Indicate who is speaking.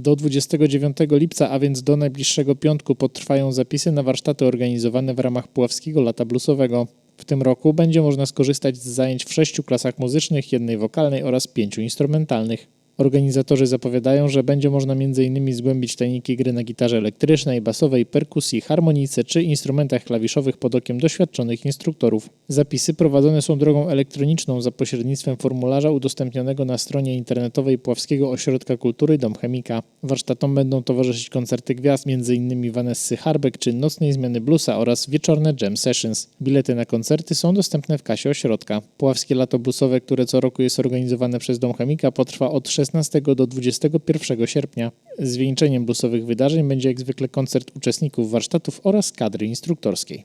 Speaker 1: Do 29 lipca, a więc do najbliższego piątku, potrwają zapisy na warsztaty organizowane w ramach Puławskiego Lata Bluesowego. W tym roku będzie można skorzystać z zajęć w sześciu klasach muzycznych, jednej wokalnej oraz pięciu instrumentalnych. Organizatorzy zapowiadają, że będzie można m.in. zgłębić tajniki gry na gitarze elektrycznej, basowej, perkusji, harmonice czy instrumentach klawiszowych pod okiem doświadczonych instruktorów. Zapisy prowadzone są drogą elektroniczną za pośrednictwem formularza udostępnionego na stronie internetowej Puławskiego Ośrodka Kultury Dom Chemika. Warsztatom będą towarzyszyć koncerty gwiazd, m.in. Vanessy Harbek czy Nocnej Zmiany Bluesa oraz wieczorne jam sessions. Bilety na koncerty są dostępne w kasie ośrodka. Puławskie Lato Bluesowe, które co roku jest organizowane przez Dom Chemika, potrwa od 16 do 21 sierpnia. Zwieńczeniem bluesowych wydarzeń będzie jak zwykle koncert uczestników warsztatów oraz kadry instruktorskiej.